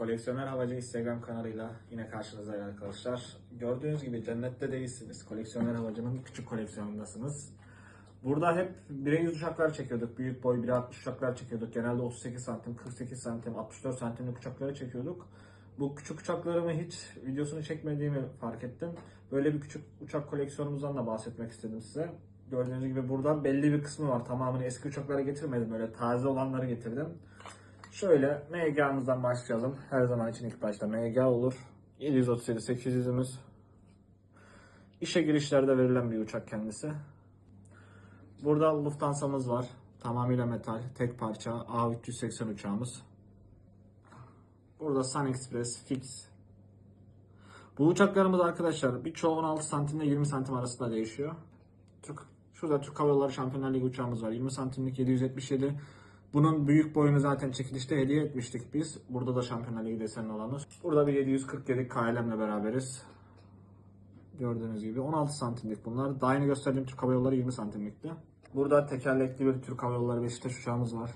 Koleksiyoner Havacı Instagram kanalıyla yine karşınızdayım arkadaşlar. Gördüğünüz gibi cennette değilsiniz. Koleksiyoner Havacı'nın küçük koleksiyonundasınız. Burada hep 1'e 100 uçaklar çekiyorduk. Büyük boy 1'e 60 uçaklar çekiyorduk. Genelde 38 santim, 48 santim, 64 santimlik uçakları çekiyorduk. Bu küçük uçaklarımı hiç videosunu çekmediğimi fark ettim. Böyle bir küçük uçak koleksiyonumuzdan da bahsetmek istedim size. Gördüğünüz gibi burada belli bir kısmı var. Tamamını eski uçaklara getirmedim. Böyle taze olanları getirdim. Şöyle MG'mizden başlayalım. Her zaman için ilk başta MG olur. 737 800'ümüz. İşe girişlerde verilen bir uçak kendisi. Burada Lufthansa'mız var. Tamamıyla metal, tek parça A380 uçağımız. Burada Sun Express fix. Bu uçaklarımız arkadaşlar birçoğu 16 santimle 20 santim arasında değişiyor. Türk, şurada Türk Hava Yolları Şampiyonlar Ligi uçağımız var. 20 santimlik 777. Bunun büyük boyunu zaten çekilişte hediye etmiştik biz. Burada da Şampiyonlar Ligi desenli olanı. Burada bir 747 KLM'le beraberiz. Gördüğünüz gibi 16 santimlik bunlar. Daha yeni gösterdiğim Türk Hava Yolları 20 santimlikti. Burada tekerlekli bir Türk Hava Yolları Beşiktaş uçağımız var.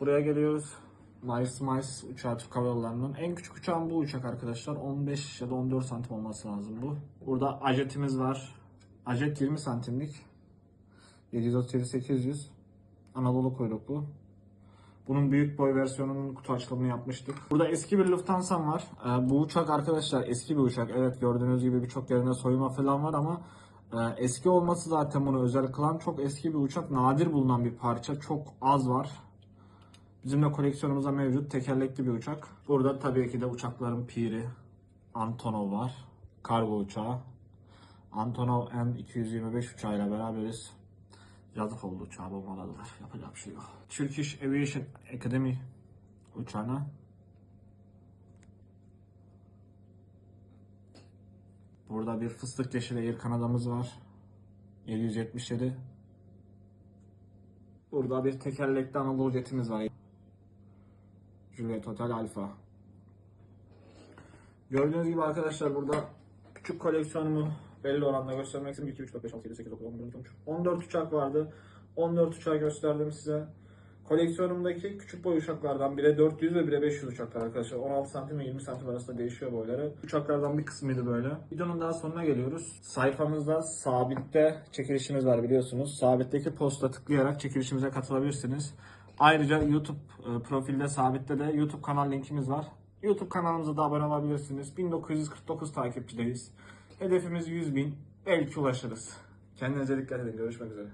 Buraya geliyoruz. Miles Miles uçağı Türk Hava Yolları'nın. En küçük uçağım bu uçak arkadaşlar. 15 ya da 14 santim olması lazım bu. Burada ajetimiz var. Ajet 20 santimlik. 737-800. Anadolu kuyruklu. Bunun büyük boy versiyonunun kutu açılımını yapmıştık. Burada eski bir Lufthansa'm var. Ee, bu uçak arkadaşlar eski bir uçak. Evet gördüğünüz gibi birçok yerinde soyuma falan var ama e, eski olması zaten bunu özel kılan çok eski bir uçak. Nadir bulunan bir parça. Çok az var. Bizim de koleksiyonumuzda mevcut tekerlekli bir uçak. Burada tabii ki de uçakların piri Antonov var. Kargo uçağı. Antonov M225 uçağıyla beraberiz. Yazık oldu uçağı bombaladılar. Yapacak bir şey yok. Turkish Aviation Academy uçağına. Burada bir fıstık yeşili Air Kanada'mız var. 777. Burada bir tekerlekli Anadolu jetimiz var. Juliet Hotel Alfa. Gördüğünüz gibi arkadaşlar burada küçük koleksiyonumu belli oranda göstermek istedim. 2, 3, 4, 5, 6, 7, 8, 9, 10, 11, 12, 13. 14 uçak vardı. 14 uçağı gösterdim size. Koleksiyonumdaki küçük boy uçaklardan biri 400 ve biri 500 uçaklar arkadaşlar. 16 santim ve 20 santim arasında değişiyor boyları. Uçaklardan bir kısmıydı böyle. Videonun daha sonuna geliyoruz. Sayfamızda sabitte çekilişimiz var biliyorsunuz. Sabitteki posta tıklayarak çekilişimize katılabilirsiniz. Ayrıca YouTube e, profilde sabitte de YouTube kanal linkimiz var. YouTube kanalımıza da abone olabilirsiniz. 1949 takipçideyiz. Hedefimiz 100 bin. Belki ulaşırız. Kendinize dikkat edin. Görüşmek üzere.